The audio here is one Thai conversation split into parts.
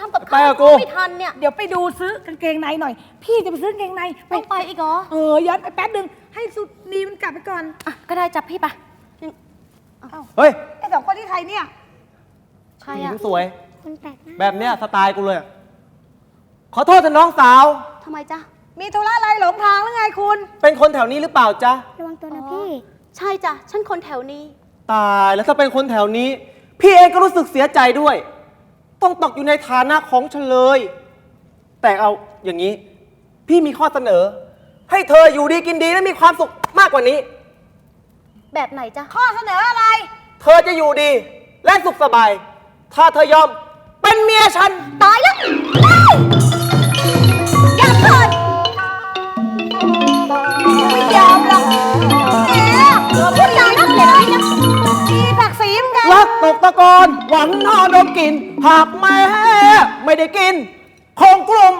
ทำกับไปข้าวกับกูไม่ทันเนี่ยเดี๋ยวไปดูซื้อกางเกงในหน่อย พี่จะไปซื้อกางเกงในไปต้องไปอีกเหรอเออย้อนไปแป๊บนึงให้สุดนีมันกลับไปก่อนอะก็ได้จับพี่ปะเฮ้ยไอ้สองคนที่ใครเนี่ยใครผู้หญิอะงสวย คนแปลกหน้าแบบเนี้ยสไตล์กูเลยขอโทษท่านน้องสาว ทำไมจ๊ะมีธุระอะไรหลงทางหรือไงคุณ เป็นคนแถวนี้หรือเปล่าจ๊ะ ระวังตัวนะพี่ ใช่จ้ะฉันคนแถวนี้ ตายแล้วถ้าเป็นคนแถวนี้ พี่เองก็รู้สึกเสียใจด้วย ต้องตกอยู่ในฐานะของเฉลย แต่เอาอย่างนี้ พี่มีข้อเสนอ ให้เธออยู่ดีกินดีและมีความสุขมากกว่านี้ แบบไหนจ๊ะ ข้อเสนออะไร เธอจะอยู่ดีและสุขสบาย ถ้าเธอยอมเป็นเมียฉัน ตายแล้ว ตกตะกอนหวังนอดมกินหากแม่ไม่ได้กิน คงกลุ่ม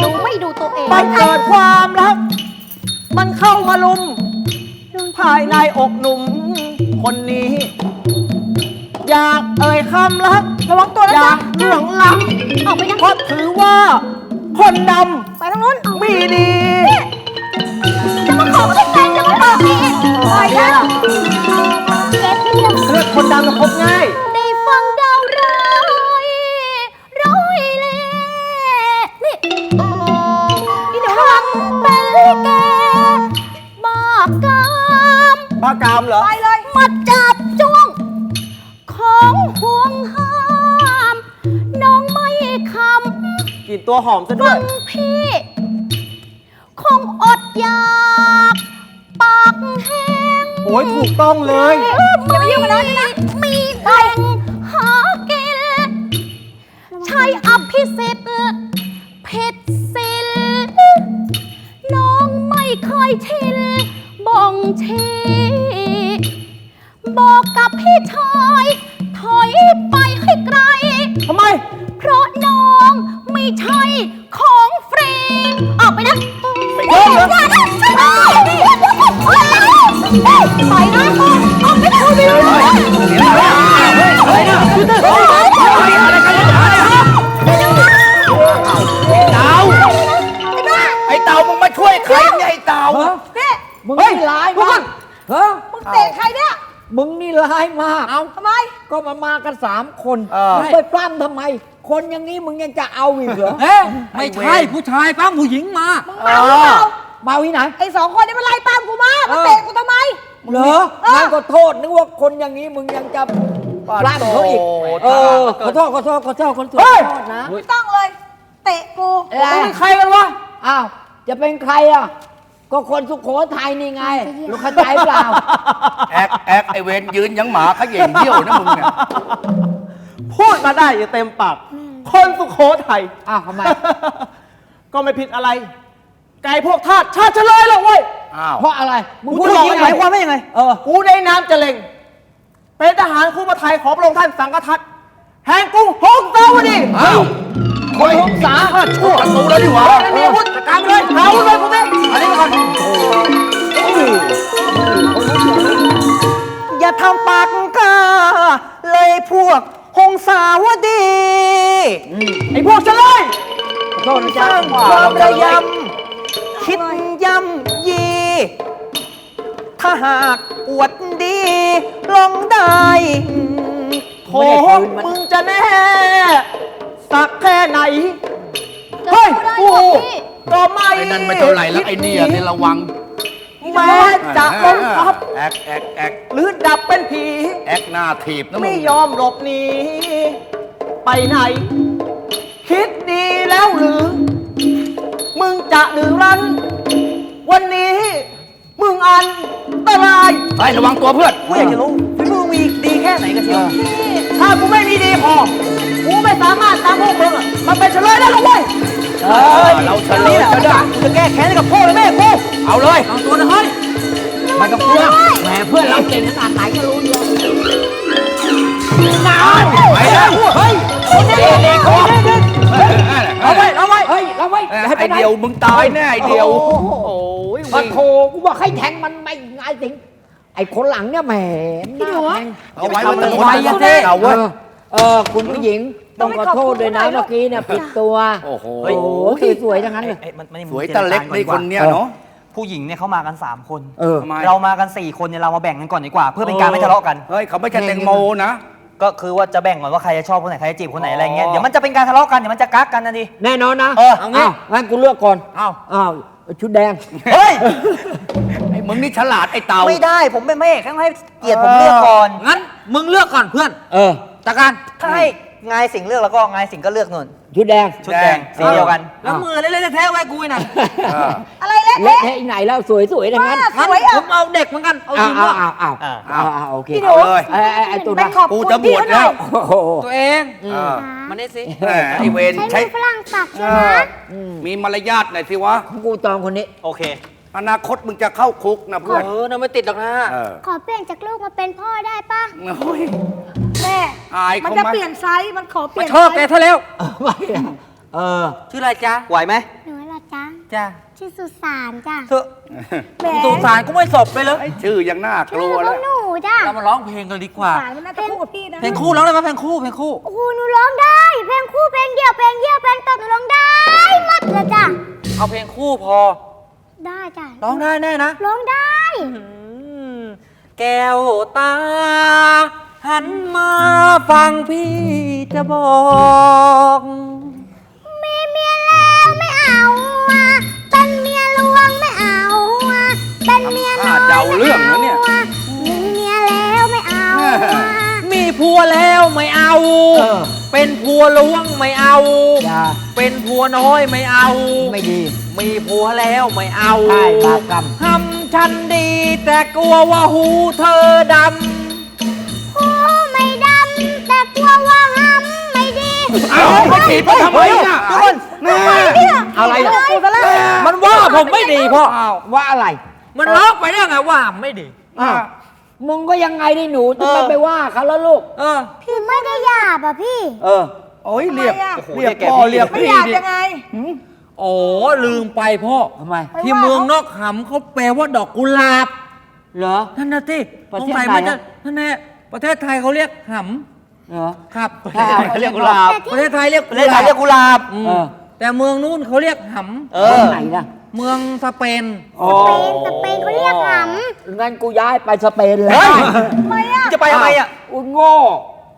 ดูไม่ดูตัวเองมันเกิดความรัก มันเข้ามาลุม ภายในอกหนุ่มคนนี้ อยากเอ่ยคำรักระวังตัวนะอจ๊ะยากเรื่องลับออกไปนะเพราะถือว่า คนดไปทางนู้นำมีดี จะมาขอเป็นแฟนจะมาบอกเองปล่อยนะเก็บ เรื่องเลือกคนดำจะพบง่าย ได้ฟังดาวร้ายร้อยเล่นี่อีหนูทำเป็นลิเกบ้ากามบ้ากามเหรอ ไปเลยมาจับจ้วง ของห่วงห้าม น้องไม่คำ กลิ่นตัวหอมซะด้ฟัวย งพี่ คงอดอยากปากแห้ง โอ้ยถูกต้องเลย อย่ามายุ่งกับน้องนะมีแหล่งหากินใช้อภิสิทธิ์ผิดศีลน้องไม่เคยชินบ่งชี้บอกกับพี่ชาย มึงมาช่วยใครเนี่ยไอ้เต่านี่มึงเฮ้ยนี่ร้ายพวกมัมานกเฮ้ยมึงเตะใครเนี่ยมึงนี่ร้ายมากเอาทำไม ก็มามากันสามคนเออ มึงไปปล้ำทำไม คนอย่างนี้มึงยังจะเอาอีกเหรอเอ๊ะไม่ใช่ผู้ชายปั้มผู้หญิงมา มึงเมาหรือเปล่าเมาที่ไหน ไอ้สองคนนี้มันไล่ป้ามกูมามาเตะกูทำไม เหรองั้นก็โทษนึกว่าคนอย่างนี้มึงยังจะปล้ำเขาอีก เออขอโทษขอโทษขอโทษคนสวยเฮ้ยขอโทษนะไม่ต้องเลย เตะกูอะไรมึงเป็นใครกันวะ อ้าว จะเป็นใครอะ ก็คนสุโขทัยนี่ไงลูกเข้าใจเปล่า แอกแอกไอเวนยืนยังหมาเขย่งเยี่ยวนะมึงเนี่ยพูดมาได้อย่าเต็มปากคนสุโขทัยอ้าวทำไม ก็ไม่ผิดอะไร ไก่พวกทาสชาติเฉลยหรอกเว้ย อ้าว เพราะอะไรมึงกูพูดจะอบอย่างกนี้หมายความว่ายังไง เออ กูได้น้ำจะเล็ง เป็นทหารคู่มาไทยขอพระองค์ท่านสังฆทัตแห่งกรุงฮงซาวดี อ้าว เฮ้ยสาข้าชั่วประตูแล้วดิวะไม่มีอาวุธจัดการไปเลยหาอาวุธเลยพวกนี้อันนี้ก่อนอย่าทำปากกล้าเลยพวกฮงสาวดีไอ้พวกเฉลยโทษนะสจ๊ะร้างความระยำคิดย่ำยี ถ้าหากอวดดีลองได้โถมึงจะแน่ สักแค่ไหนเฮ้ยกูก็ไม่ไอ้นั่นไม่เท่าไหร่แล้วไอ้เนี่ยเนี่ยระวังแม้จะบังคับ แอกแอกแอกหรือดับเป็นผี แอกหน้าถีบนะมึไม่งยอมหลบหนีไปไหน คิดดีแล้วหรือ มึงจะหรือรันวันนี้ มึงอันตรายไประวังตัวเพื่อน กูอยากจะรู้ฝีมือมีดีแค่ไหนกันเชียวถ้ากูไม่มีดีพอ กูไม่สามารถตามพวกมึงอะมาเป็นเฉลยได้หรอกเว้ยเออเราเฉลนี่ยแหละจะได้กูจะแก้แค้นให้กับพ่อและแม่กูเอาเลยเอาตัวนะเฮ้ยมันกับเพื่อนแหมเพื่อนเราเก่งขนาดไหนก็รู้อยู่ไปแล้วเฮ้ยคนนี้ดีคนนี้ดีเอาไปเอาไว้เฮ้ยเราไว้ให้ไปไอไหนเดียวมึงตายแน่ไอเดียวโอ้โหโอ้ยปะโถกูบอกให้แทงมันไม่ง่ายสิงไอ้คนหลังเนี่ยแหมหน้าแทงเอาไว้มันจะทำไว้ไว้ยัยังงเท่เอเอาเว้ยอ เออคุณผู้หญิงต้องขอโทษด้วยนะเมื่อกี้เนี่ยผิดตัวโอ้โหโอ้โหสวยๆทั้งนั้นเลยเอ้ยมันมันสวยตะเล็กในคนเนี้ยเนาะ ผู้หญิงเนี่ยเขามากัน 3 คนเออ ทำไม เรามากัน 4 คนเนี่ยเรามาแบ่งกันก่อนดีกว่า เพื่อเป็นการไม่ทะเลาะกัน เฮ้ยเขาไม่ใช่แตงโมนะ ก็คือว่าจะแบ่งก่อนว่าใครจะชอบคนไหนใครจะจีบคนไหนอะไรเงี้ยเดี๋ยวมันจะเป็นการทะเลาะกันเดี๋ยวมันจะกักกันนะดิ แน่นอนนะเออเอางี้งั้นกูเลือกก่อนเอ้าอ้าวชุดแดง เฮ้ย ไอ้มึงนี่ฉลาดไอ้เต่าไม่ได้ผมเป็นพระเอกต้องให้เกียรติผมเลือกก่อน งั้นมึงเลือกก่อนเพื่อน เออ จากการถ้าให้งายสิงห์เลือกแล้วก็งายสิงห์ก็เลือกนนชุดแดงชุดแดงสีเดียวกัน แล้วมือเล่นๆแท้ๆไว้กูน่ะเอออะไรเละเละเทะเทะอีไหนแล้วสวยๆทั้งนั้นสงั้นวยอะผมเอาเด็กเหมือนกันเอาอ้าทีวมอ้าวว่าอ้าวอ้าวอ้าวอ้าวโอเคพี่หนูเอาเลยไอ้ไอ้ไอ้ตัวไปนั้นขอบกูคุณจะบพี่วชเขาหน่แล้อวยโอ้โหตัวเองเออมานี่สิแหมไอ้เวรใช้ใช้มือฝรั่งสักใช่เอไหมอมีมารยาทหน่อยสิวะของกูจองคนนี้โอเคอนาคตมึงจะเข้าคุกนะเพื่อนเออน่าไม่ติดหรอกนะเออขอเปลี่ยนจากลูกมาเป็นพ่อได้ปะโอ้ยแม่อายมันเขาจะไหมเปลี่ยนไซส์มันขอเปมาลี่ยนชอบแกไซส์เท่าแล้ว ไม่อะเออ ชื่ออะไรจ๊ะไหวไหมหนูเหรอจ๊ะจ้าชื่อสุสานจ้ะเธอแหมสงสารกูไม่สบไปเลยไอ้ชื่อยังน่ากชื่ลัอวพแล้ววกหนูจ้ะเรามาร้องเพลงกันดีกว่า สารมันน่าจะคู่กับพี่นะเพลงคู่ร้องได้ไหมเพลงคู่เพลงคู่ โอ้โหหนูร้องได้ เพลงคู่เพลงเดี่ยวเพลงเดี่ยวเพลงตบหนูร้องได้หมดเลยจ้ะเอาเพลงคู่พอ ได้จ้ะร้องได้แน่นะ ร้องได้อืมแก้วตา หันมาฟังพี่จะบอกมีเมียแล้วไม่เอาอะเป็นเมียหลวงไม่เอาอะเป็นเมียน้อยทำท่าจะเอาเรื่องนะเนี่ยไม่อาอะมีเมียแล้วไม่เอาอะมีผัวแล้วไม่เอา เออ เป็นผัวล้วงไม่เอา อย่าเป็นผัวน้อยไม่เอา ไม่ดี มีผัวแล้วไม่เอาใช่บาปกรรม ทำฉันดีแต่กลัวว่าหูเธอด อ้าไม่ถีบมันทำไมอะทุกคนแม่อะไรเลอะยซะแล้วำมันว่าผมไม่ดีพ่ออ้าวว่าอะไรมันร้องไปได้ไงว่าไม่ดีอะมึงก็ยังไงดิหนูจะไม่ไปว่าเขาแล้วลูก เออ พี่ไม่ได้หยาบอะพี่ เออโอ้ยเรียกทำไมอะเรียกพ่อเรียกไม่พี่อยากดิยังไงโอ้ลืมไปพ่อทำไม ที่เมืองนอกหำเขาแปลว่าดอกกุหลาบ เหรอนั่นนะที่ประสเทงศสัยไหนมันจะอะนั่นแน่ประเทศไทยเขาเรียกห เหรอำครับถ้าเอาเขาเรียกกุหลาบประเทศไทยเรียกประเทศไทยเรียกกุหลาบอืมเออแต่เมืองนู้นเขาเรียกหเอเมือองไหนล่ะำเมืองสเปนโอ้สเปนสเปนเขาเรียกหงั้นกูย้ายไปสเปนเลยเฮ้ยทำไมอะจะไปทำไมอะ อุยโง่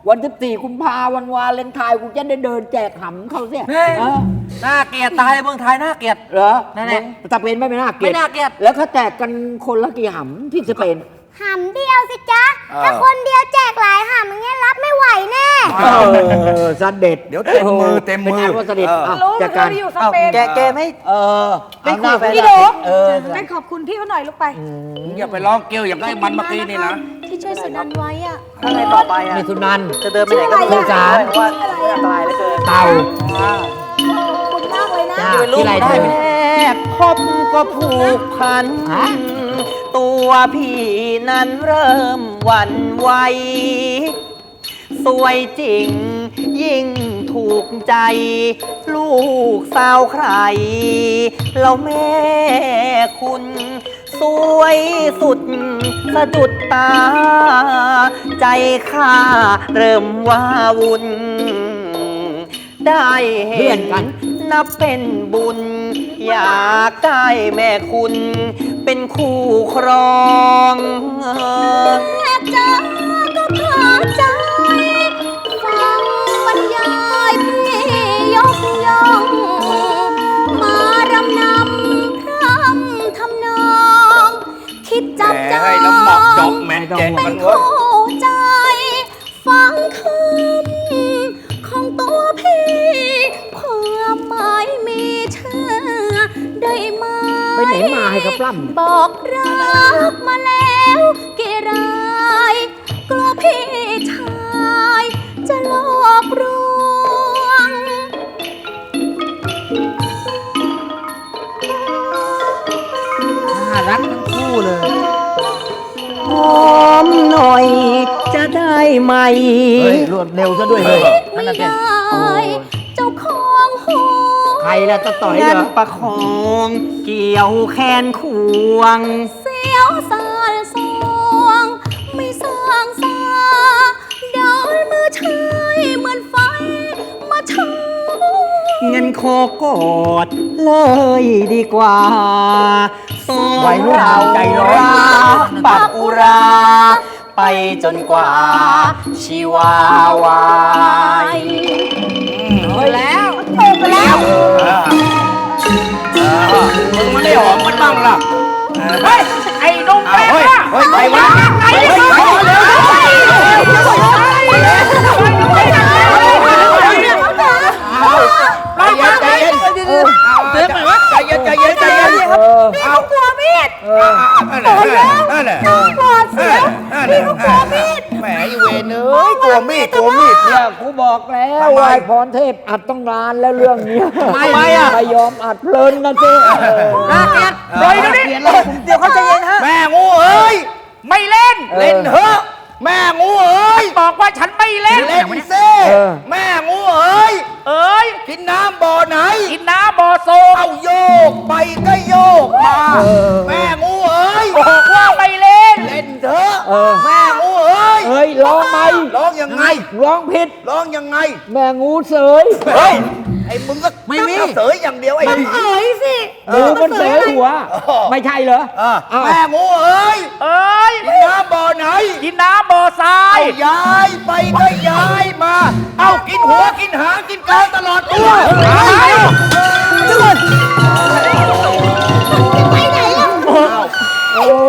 วันที่สี่กุมภาวันวาเลนไทน์กูจะได้เดินแจกหำเขาเสียเฮ้ย เออน่าเกลียดตายเมืองไทยน่าเกลียด เหรอนั่นแหละสเปนไม่เป็นน่าเกลียดไม่น่าเกลียด แล้วเขาแจกกันคนละกี่หำที่สเปนำ หำเดียวสิจ๊ะถ้าคนเดียวแจกหลายหำอย่างเงี้ยรับไม่ไหวแน่ เออเสด็จเดี๋ยวเต็มมือเต็มมือเป็นอันว่าเสด็จเอออะรู้จากเลการยอยู่สเอ้าเปนแกแกไม่ เออไม่คุยเอาหน้าแฟนพี่โดเออได้ขอบคุณพี่เขาหน่อยลูกไป อย่าไปร้องเกลียวอย่างไอ้มันเมื่อกี้นี่นะที่ช่วยสุนันไว้อะถ้าไงต่อไปอะ มีสุนันท์ จะเดินไปไหนก็ชื่ไม่ออะไรรู้อะเพราะว่าอันตรายเหลือเกิน เต่าขอบคุณมากเลยนะ จ้าที่เป็นลูกที่ไรได้ไหมแรกพบก็ผูกพัน ฮะ ตัวพี่นั้นเริ่มหวั่นไหว สวยจริงยิ่งถูกใจ ลูกสาวใครแล้วแม่คุณ สวยสุดสะดุดตา ใจข้าเริ่มว่าวุ่น ได้เพื่เห็อนนกันนับเป็นบุญ อยากได้แม่คุณ เป็นคู่ครองแม่จ๋าก็ขอใจฟังบรรยายพี่ยกย่อง มารำนำพร่ำทำนอง คิดจับแหมจองให้น้ำหมอกจอกแม่งแจกเป็กันนคู่เว้ยใจาให้เขาปล้ำ บอกรักมาแล้วกี่รายกลัวพี่ชาย จะหลอกลวง น่ารักทั้งคู่เลย หอมหน่อยจะได้ไหม เฮ้ยรวดเร็วซะด้วยเลยนั่นไม่น่ะสิได้เจ้าของหัว ใครล่ะจะต่อยงั้เหนรอประคองเกี่ยวแขนควง เสียวสารสวง ไม่สร้างสาเดินมือชายเหมือนไฟงั้นขอกอดเลยดีกว่าสองวัยรุ่นเอาใจร้อนปักอุรา ไปจนกว่า ชีวาวายเฮ้ยแล้วมึงมันได้หอมมันบ้างล่ะเฮ้ย ไอ้นุ่มอ้าวแป้งเฮ้ยอะเฮ้ยใครวะไอ้นุ่มแป้งอะใจเย็นใจเย็นใจเย็นใจเย็นใจเย็นเออเอากลัวมีดนั่นแหละนั่นแหละ ปอดเสียวนี่ก็กลัว มีดกลัวมีดเนี่ยกูบอกแล้วทำไม วายพรเทพอัดต้องนานแล้วเรื่องเนี้ยทำไมอะไม่ยอมอัดเพลินนะเจ้น่าเกลียดปล่อยเดี๋ยวนี้เดี๋ยวเขาใจเย็นฮะ แม่งูเอ้ย ไม่เล่น เล่นเถอะแม่งูเอ้ยบอกว่าฉันไม่เล่น เล่นซิแม่งูเอ้ย เอ้ยกินน้ำบ่อไหน กินน้ำบ่อโซมเอาโยกไปก็โยกมา แม่งูเอ้ย บอกว่าไม่เล่น เล่นเถอะแม่งู ยเฮ้ยร้องไหมร้องยังไง ร้องผิดร้องยังไง แม่งูเสยเฮ้ยไอ้มึงก็ไม่มีเสยอย่างเดียวไอ้ผีงูมันเสยหัวเออไม่ใช่เหรออะอ้าวแม่งูเอ้ยเอ้ยกินน้ำบ่อไหน กินน้ำบ่อทรายเอาย้ายไปก็ย้ายมา เอากินหัวกินหางกินกลางตลอดตัวโอ้โหก่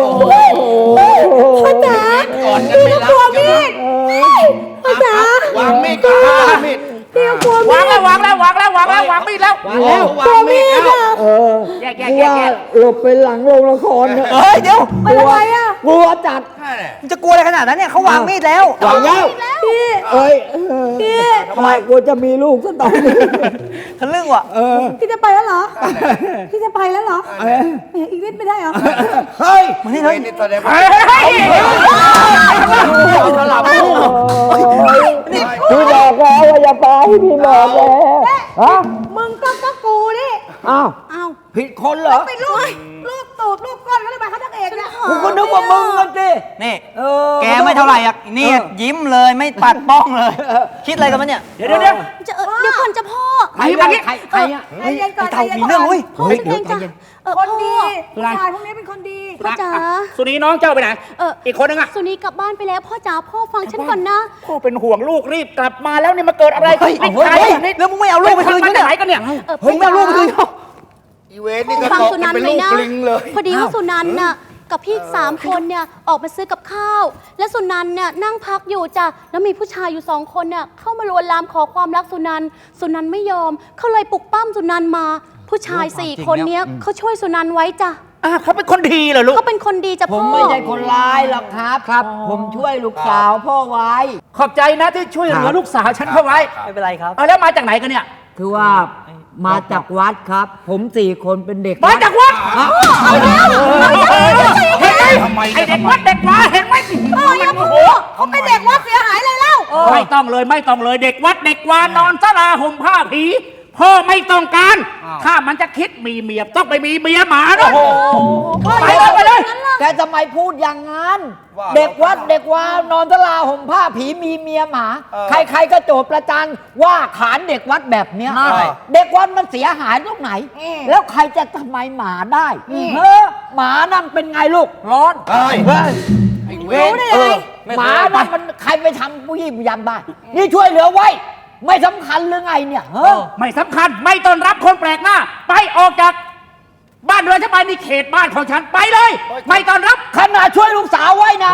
วางแล้ววางแล้ววางแล้ววางแล้ววางมีดแล้ว วางแล้ววางมีดแล้วเออแยกแยกกูแยกว่าแยกหลบไปหลังโรงละครเถอะเฮ้ยเดี๋ยวกลัวกลัวจัดมึงจะกลัวอะไรขนาดนั้นเนี่ยเขาวางมีดแล้ววางแล้วเอ้ยพี่ทำไมกูจะมีลูกซะตอนนี้ทะลึ่งว่ะ เออพี่จะไปแล้วเหรอพี่จะไปแล้วเหรอเออแหมอีกนิดไม่ได้เหรอเฮ้ยมันนี่นี่แสดงว่าสลับ พี่บอกแล้วว่าอย่าไปพี่บอกแล้วฮะมึงก็ก็กูนี่อ้าวอ้าวผิดคนเหรอ เป็นลูกลูก ตูดลูกก้อนแล้วทำไมเขาต้องเอกเนี่ยกูก็นึกว่ามึงกันสิ นี่เออแกไม่เท่าไหร่อะนี่ยิ้มเลยไม่ปัดป้องเลย คิดอะไรกันมันเนี่ย เดี๋ยวเดี๋ยวเดี๋ยว จะเออเดี๋ยวก่อนจะพ่อใครวะใครใครอะใจเย็นก่อนไอ้เต่ามีเรื่องเว้ยพ่อฉันเองจ้ะเออคนพ่อดีผู้ชายพวกนี้เป็นคนดี พ่อจ๋า สุนีน้องเจ้าไปไหนเอออีกคนนึงอะสุนีกลับบ้านไปแล้วพ่อจ๋าพ่อฟังฉันก่อนนะ พ่อเป็นห่วงลูกรีบกลับมาแล้วนี่มาเกิดอะไรเฮ้ยนี่เฮ้ยใครเฮ้ยนี่แล้วมึงไม่เอาลูกไปคืนมาฉันจากเนี่ย ไหนกันเนี่ย เออเฮ้ยไม่เอาลูกไปคืนเขา อีเวนนี่ก็ฟังตกสุกันันนเป็นไหมลูกนะปลิงเลยพอดีว่าสุนันน่ะกับพี่อีกสามคนเนี่ยออกมาซื้อกับข้าว และสุนันเนี่ยนั่งพักอยู่จ้ะแล้วมีผู้ชายอยู่สองคนเนี่ยเข้ามาลวนลามขอความรักสุนันสุนันไม่ยอมเขาเลยปลุกปั้มสุนันมา ผู้ชายสี่คนเนี้ยเขาช่วยสุนันไว้จ้ะอะเขาเป็นคนดีเหรอลูก เขาเป็นคนดีจ้ะผพ่มอไม่ใช่คนร้ายหรอกครับครับ ผมช่วยลูกสาวพ่อไว้ ขอบใจนะที่ช่วยเหลือลูกสาวฉันเข้าไว้ไม่เป็นไรครับ เอาแล้วมาจากไหนกันเนี่ย คือว่ามาจากวัดครับ ผมสี่คนเป็นเด็กมาจากวัดอ้าวเห็นไหมทำไมไอเด็กวัดเด็กวัดเห็นไหมมันโอ้โหเขาเป็นเด็กวัดเสียหายเลยเล่าไม่ต้องเลยไม่ต้องเลยเด็กวัดเด็กวานนอนสลาห่มผ้าผี พ่อไม่ต้องการถ้ามันจะคิดมีเมียต้องไปมีเมียหมาด้วยไปเลยไปเลยแกทำไมพูดอย่างนั้นเด็กวัดเด็กวานอนทลาห่มผ้าผีมีเมียหมาใครๆก็โจทย์ประจานว่าขานเด็กวัดแบบเนี้ยใช่ เด็กวัดมันเสียหายตรงไหน แล้วใครจะทำไมหมาได้เออหมานั่นเป็นไงลูกร้อนเฮ้ยเฮ้ยไอ้เวรู้นได้ยังไงไม่หเคมายนั่นมันใครไปทำผู้ยิ่งยันได้นี่ช่วยเหลือไว้ ไม่สำคัญหรือไงเนี่ยเฮ้ยไม่สำคัญไม่ต้อนรับคนแปลกหน้า ไปออกจาก บ้านเรือนฉันไปนี่เขตบ้านของฉันไปเลย ไม่ต้อนรับ ขนาดช่วยลูกสาวไว้นะ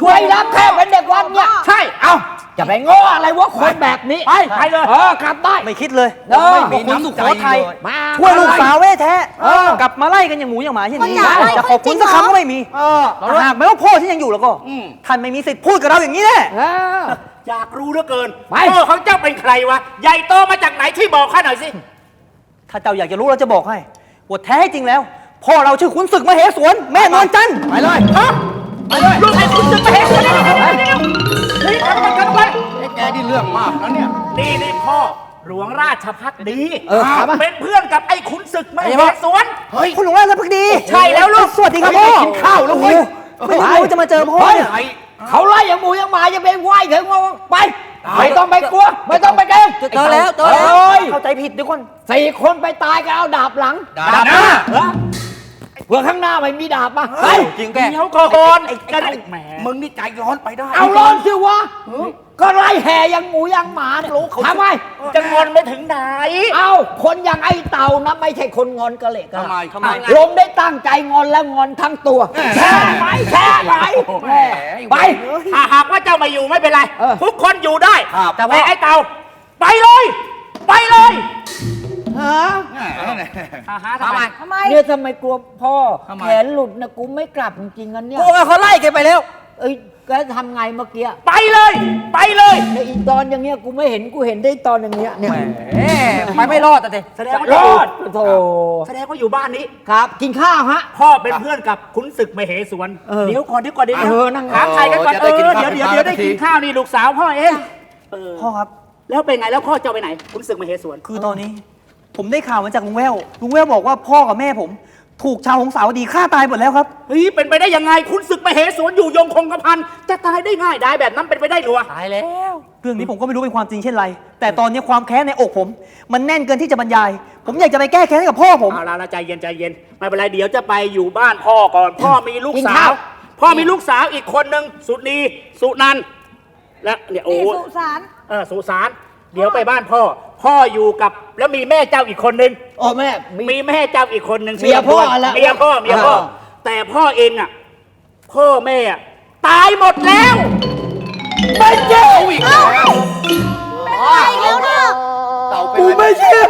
ช่วยรับแค่เป็นเด็กวัดเนี่ย ใช่ เอาจะไปโง่อะไรวะคนแบบนี้ ไปไปเลย เออกลับได้ ไม่คิดเลยเออ ไม่มีน้ำสุโขทัยมาช่วยลูกสาวแม่แท้เออกลับมาไล่กันอย่างหมูอย่างหมาเช่นนี้พ่อจ๋าไล่จะขอบคุณจริสักงเหรอคำก็ไม่มีเออถ้าหากไม่ว่าพ่อที่ยังอยู่แล้วก็ท่านไม่มีสิทธิ์พูดกับเราอย่างนี้แน่เอออยากรู้เหลือเกินไปพ่อของเจ้าเป็นใครวะ ใหญ่โตมาจากไหนที่บอกข้าหน่อยสิ ถ้าเจ้าอยากจะรู้เราจะบอกให้ ว่าแท้จริงแล้ว พ่อเราชื่อขุนศึกมเหสวน แม่นวลจันทร์ไปเลยฮะไปเลยลูกไอ้คุณจะไปเห็นเดี๋ยวเดี๋ยวเดี๋ยวเดี๋ยวนี่ทำไปทำไปไอ้แกนี่เรื่องมากแล้วเนี่ยนี่นี่พ่อหลวงราชพักดีเออถามมาเป็นเพื่อนกับไอ้ขุนศึกมเหสวน เฮ้ย คุณหลวงราชพักดีใช่แล้วลูก สวัสดีครับเฮ้พ่ยอกินข้าวแล้วเว้ย ไม่นึกว่าจะมาเจอพ่อเนี่ย ไอ้ เขาไล่อย่างหมูอย่างหมาจะไปไหว้ถึงว่าไปไม่ต้องไปกลัว ไม่ต้องไปเกรงเจอแล้วเจอแล้วโอ้ยเข้าใจผิดด้วยคนสี่คนไปตายกันเอาดาบหลัง ดาบหน้าเหรอเพื่อข้างหน้าไม่มีดาบมาไปจริงแกเดี๋ยวก่อนไอ้กันแหมมึงนี่ใจร้อนไปได้ เอาร้อนสิวะ ก็ไล่แห่ยังหมูยังหมาเนี่ยทำไมจะงอนไปถึงไหน เอาคนอย่างไอ้เต่านะไม่ใช่คนงอนกระเหลกกระทำไมลาทำไม ลงได้ตั้งใจงอนแล้วงอนทั้งตัวแช่ไปแช่ไปแม่ไป ถ้าหากว่าเจ้าไม่อยู่ไม่เป็นไร เออ ทุกคนอยู่ได้ ครับแต่ว่าไอ้เต่า ไปเลย ไปเลยฮะอาหาทำไม ทำไมเนี่ยทำไมกลัวพ่อทำไม แขนหลุดนะกูไม่กลับจริงๆกันเนี่ย กูว่าเขาไล่แกไปแล้ว เอ้ยแกทำไงเมื่อกี้ไปเลย ไปเลยในอีตอนอย่างเงี้ยกูไม่เห็นกูเห็นได้ตอนอย่างเงี้ยเนี่ยแหมไปไม่รอดแต่เด็แสดงว่ารออดดโธแสดงว่าอยู่บ้านนี้ ครับ กินข้าวฮะ พ่อเป็นเพื่อนกับขุนศึกมเหสวนเออเดี๋ยวก่อนเดี๋ยวก่อนเดี๋ยวเออนั่งถามใครกันก่อนจะเอได้อกินเดี๋ยวข้าวเดี๋ยวเดี๋ยวได้เป็นกินปกติข้าวนี่ลูกสาวพ่อเองเออพ่อครับ แล้วเป็นไงแล้วพ่อจะไปไหนขุนศึกมเหสวนคือตอนนี้ ผมได้ข่าวมาจากลุงแววลุงแววบอกว่าพ่อกับแม่ผม ถูกชาวหงสาวดีฆ่าตายหมดแล้วครับ เฮ้ยเป็นไปได้ยังไงขุนศึกมเหสวนอยู่ยงคงกระพันจะตายได้ง่ายได้แบบนั้นเป็นไปได้หรือวะตายแล้ว เรื่องนี้ผมก็ไม่รู้เป็นความจริงเช่นไร แต่ตอนนี้ความแค้นในอกผม มันแน่นเกินที่จะบรรยาย ผมอยากจะไปแก้แค้นให้กับพ่อผม เอาละละใจเย็นใจเย็นไม่เป็นไรเดี๋ยวจะไปอยู่บ้านพ่อก่อน พ่อมีลูกกินสาข้าววพ่อมีลูกสาวอีกคนหนึ่งสุนีสุนันท์และเนี่ยโอ้นี่สุสานเออสุสานเดี๋ยวไปบ้านพ่อ พ่ออยู่กับแล้วมีแม่เจ้าอีกคนหนึ่งโอ้แม่มีมีแม่เจ้าอีกคนหนึ่งเมียพ่อชื่แล้วเมียพ่อเมียพ่อ อ่า แต่พ่อเองอะ พ่อแม่อะตายหมดแล้วไม่เชื่ออีกแล้วไปแล้วนะเต่าเป็นกูอะไรไม่เชื่อ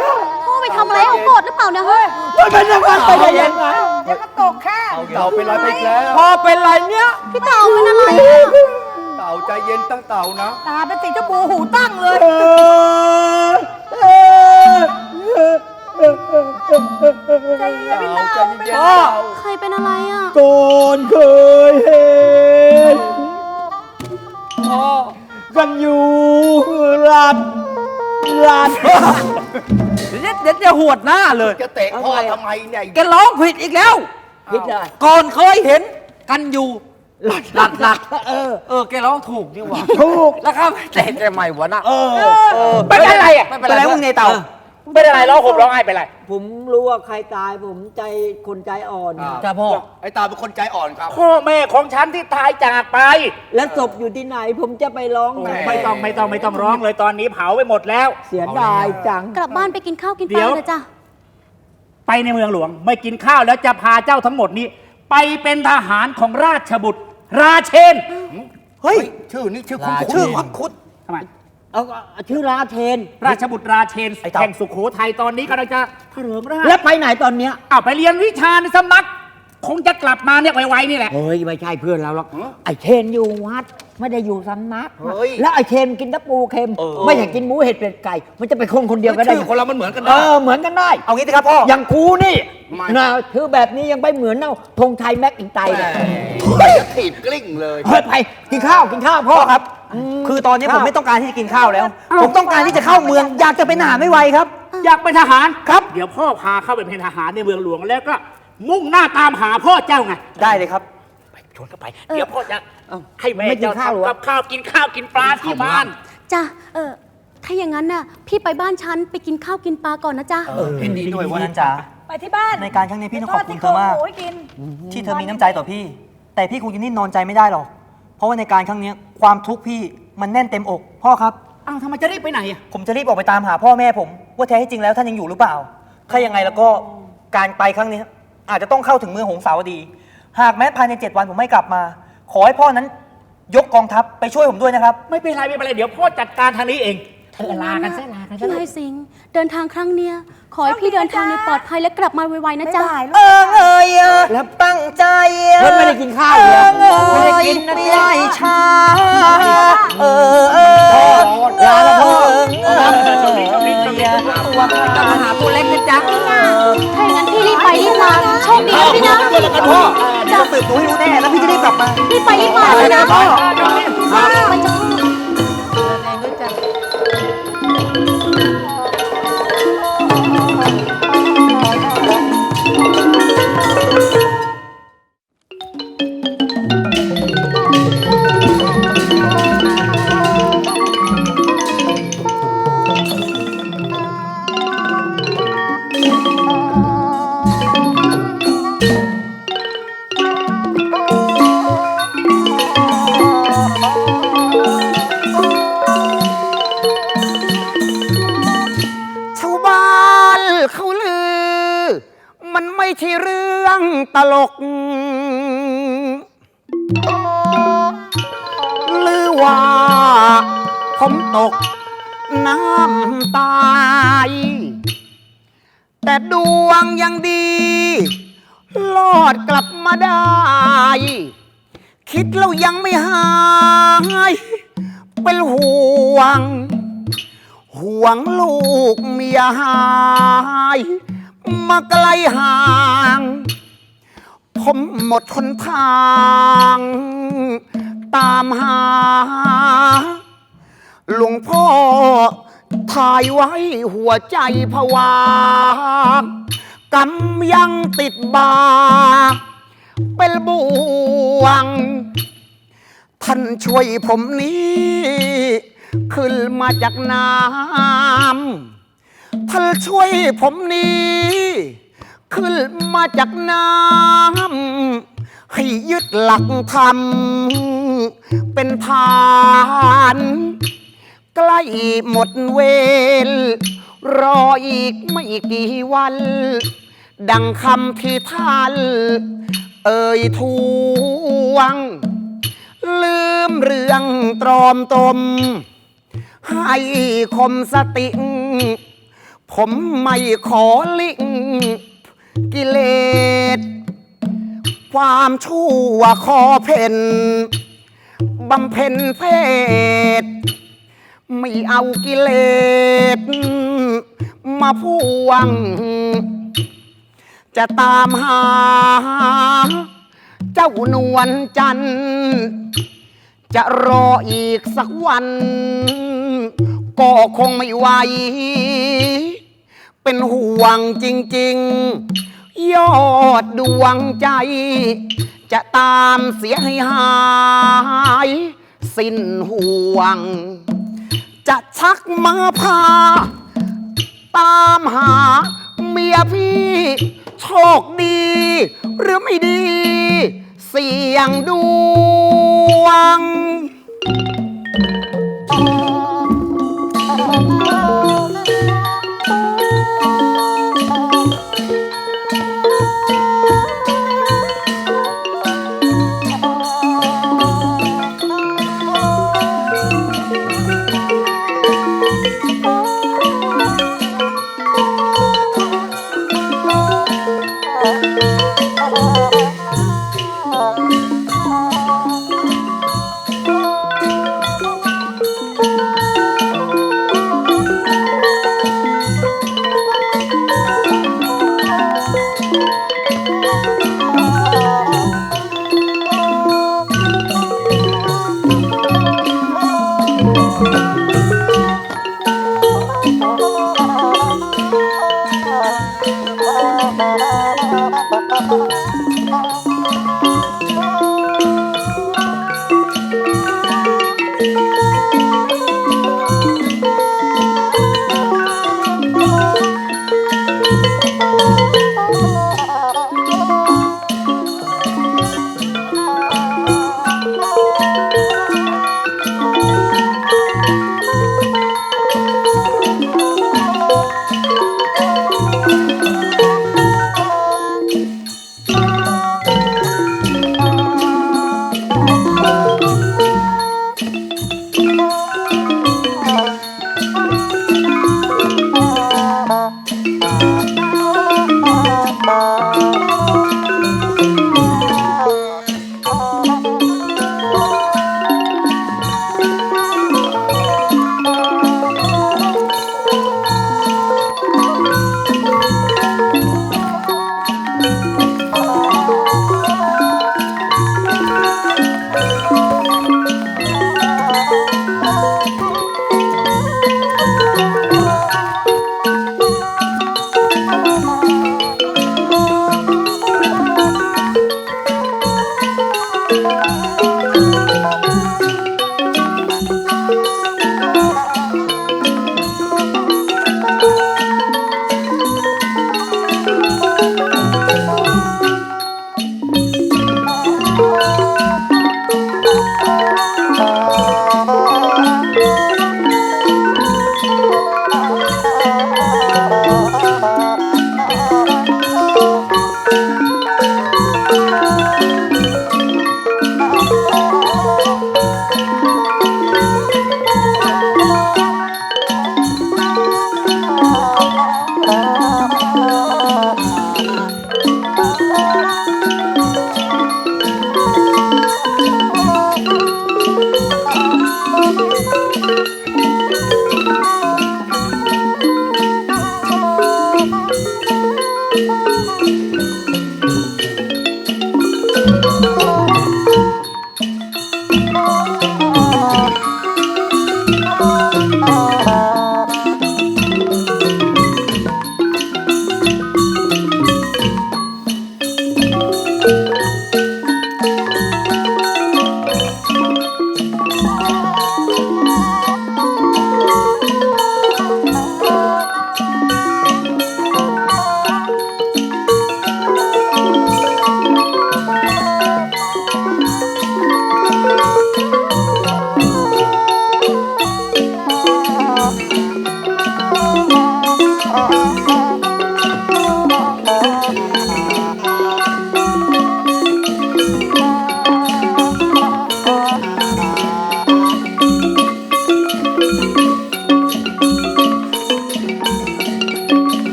พ่อไปทำอะไรเขาโกรธหรือเปล่าเนี่ยเฮ้ยมันเป็นยังไงไปได้ยังไงเดี๋ยวก็ตกแค่ เต่าเป็นอะไรไปอีกแล้ว พอเป็นไรเนี้ยพี่เต่าเป็นอะไรอะเต่าใจเย็นตั้งเต่านะ ตาเป็นสีชมพูหูตั้งเลยเออเออเออเออเออเออเออใจเย็นพี่เต่าเต่าใจเย็นๆเต่าใครเป็นอะไรอะ ก่อนเคยเห็นพ่อกันอยู่รัดรัดเดี๋ยวเดี๋ยวจะหวดหน้าเลย จะเตะพ่อทำไมเนี่ยแกร้องผิดอีกแล้วคิดเลยก่อนเคยเห็นกันอยู่ หลัดหลัดหลัดเออ เออแกร้องถูกนี่หว่าถูก แล้วครับแต่แกใหม่วะน่ะเออเป็นอะไรอะไม่เป็นไรมึงในเต่าเป็นอะไรร้องห่มร้องไห้เป็นไรผมรู้ว่าใครตายผมใจคนใจอ่อนจ้าพ่อไอ้เต่าเป็นคนใจอ่อนครับพ่อแม่ของฉันที่ตายจากไป และศพอยู่ที่ไหนผมจะไปร้องไหนไม่ต้องไม่ต้องไม่ต้องร้องเลยตอนนี้เผาไปหมดแล้ว เสียดายจังกลับบ้านไปกินข้าวกินปเดี๋ลายวเลยจ้ะไปในเมืองหลวง ไม่กินข้าวแล้วจะพาเจ้าทั้งหมดนี้ ไปเป็นทหารของราชบุตร ราเชน เฮ้ย ชื่อนี่ชื่อคุณชื่อวัดคุดทำไม เอาเอาชื่อราเทนราชบุตรราเชนไอ้เต่าแห่งสุโขทัยตอนนี้กำลังจะเถลิงราชแล้วไปไหนตอนเนี้ยอ้าวไปเรียนวิชาในสำนัก คงจะกลับมาเนี่ยไวๆนี่แหละ เฮ้ย ไม่ใช่เพื่อนเราหรอก ไอเทนอยู่วัด ไม่ได้อยู่สำนัก เฮ้ยแล้วไอเทนกินแตะปูเค็มไม่อยากกินหมูเห็ดเป็ดไก่ มันจะเป็นคนคนเดียวกันได้ชื่อคนเรามันเหมือนกันเอนะอเหมือนกันได้ เอางี้สิครับพ่อ อย่างกูนี่ทำไมนะคือแบบนี้ยังไปเหมือนเน่าธงไทยแม็กอินไตเลยเฮ้ยถีบกลิ้งเลย เฮ้ยไปกินข้าวกินข้าวพ่พ่ออครับ คือตอนนี้ผมไม่ต้องการที่จะกินข้าวแล้วผมต้องการที่จะเข้าเมือง อยากจะเป็นทหารไม่ไวครับ อยากเป็นทหาร ครับ เดี๋ยวพ่อพาเข้าไปเป็นทหารในเมืองหลวงแล้วก็ มุ่งหน้าตามหาพ่อเจ้าไงได้เลยครับ ไปชวนเข้าไป เดี๋ยวพ่อจะให้แม่ไม่กินเจ้าข้าวเหรอ ทำกับข้าวกินข้าวกินปลาที่บ้าน จ้ะเออถ้าอย่างนั้นน่ะ พี่ไปบ้านฉันไปกินข้าวกินปลาก่อนนะจ๊ะเห็นดีด้วยวัวะนนั้นจ๋า ไปที่บ้านในการครั้งนี้พี่ต้องขอบคุณเธอมากโอ้ยกิน ที่เธอมีน้ำใจต่อพี่ แต่พี่คงจะนิ่งนอนใจไม่ได้หรอก เพราะว่าในการครั้งนี้ความทุกข์พี่มันแน่นเต็มอก พ่อครับ อ้าวทำไมจะรีบไปไหนอะผมจะรีบออกไปตามหาพ่อแม่ผม ว่าแท้ที่จริงแล้วท่านยังอยู่หรือเปล่า ถ้ายังไงแล้วก็การไปครั้งนี้ อาจจะต้องเข้าถึงเมืองหงสาวดี หากแม้ภายใน 7 วันผมไม่กลับมา ขอให้พ่อนั้นยกกองทัพไปช่วยผมด้วยนะครับ ไม่เป็นไรไม่เป็นไรเดี๋ยวพ่อจัดการทางนี้เอง เธอลากันซะลากันซะ พี่นายสิงห์เดินทางครั้งเนี้ยขอให้พี่เดินทางในปลอดภัยและกลับมาไวๆนะไม่จ๊ะได้ลูเอกอเอยแล้วตั้งใจเฮ้ยไม่ได้กินข้าวเลยเออไม่ได้กินนะไม่เนี่ยได้ช้าเออเออลาแล้วพ่อเออเออตัวจะมาหาตัวเล็กนะจ๊ะถ้าอย่างนั้นพี่รีบไปรีบมาโชคดีนะพี่นะเดี๋ยวจะสืบดูให้รู้แน่แล้วพี่จะรีบกลับมารีบไปรีบมาเลยนะพ่อไปจ้ะ ก หรือว่า ผมตก น้ำตาย แต่ดวงยังดี รอดกลับมาได้ คิดแล้วยังไม่หาย เป็นห่วง ห่วงลูกเมียหาย มาไกลห่าง มหมดทนทาง ตามหา หลวงพ่อถ่ายไว้หัวใจผวากำยังติดบา เป็นบ่วง ท่านช่วยผมนี้ ขึ้นมาจากน้ำท่านช่วยผมนี้ ขึ้นมาจากน้ำให้ยึดหลักธรรม เป็นฐาน ใกล้หมดเวรรออีกไม่กี่วัน ดังคำที่ท่าน เอ่ยทวง ลืมเรื่องตรอมตม ให้คมสติ ผมไม่ขอลิง กิเลส ความชั่วขอเพ่นบำเพ็ญเพศไม่เอากิเลส มาพ่วง จะตามหา เจ้านวลจันทร์จะรออีกสักวัน ก็คงไม่ไหว เป็นห่วงจริง ๆ ยอดดวงใจ จะตามเสียให้หาย สิ้นห่วง จะชักมาพา ตามหาเมียพี่ โชคดี หรือไม่ดี เสียงดวง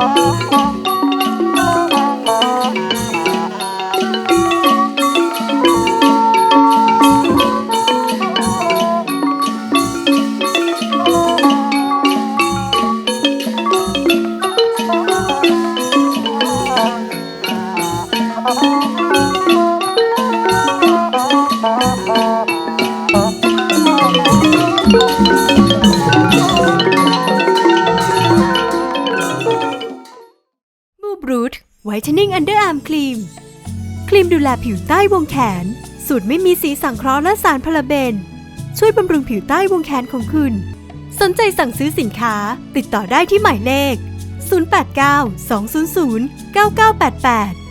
Oh, oh. ผิวใต้วงแขน สูตรไม่มีสีสังเคราะห์และสารพาราเบน ช่วยบำรุงผิวใต้วงแขนของคุณ สนใจสั่งซื้อสินค้า ติดต่อได้ที่หมายเลข 089 200 9988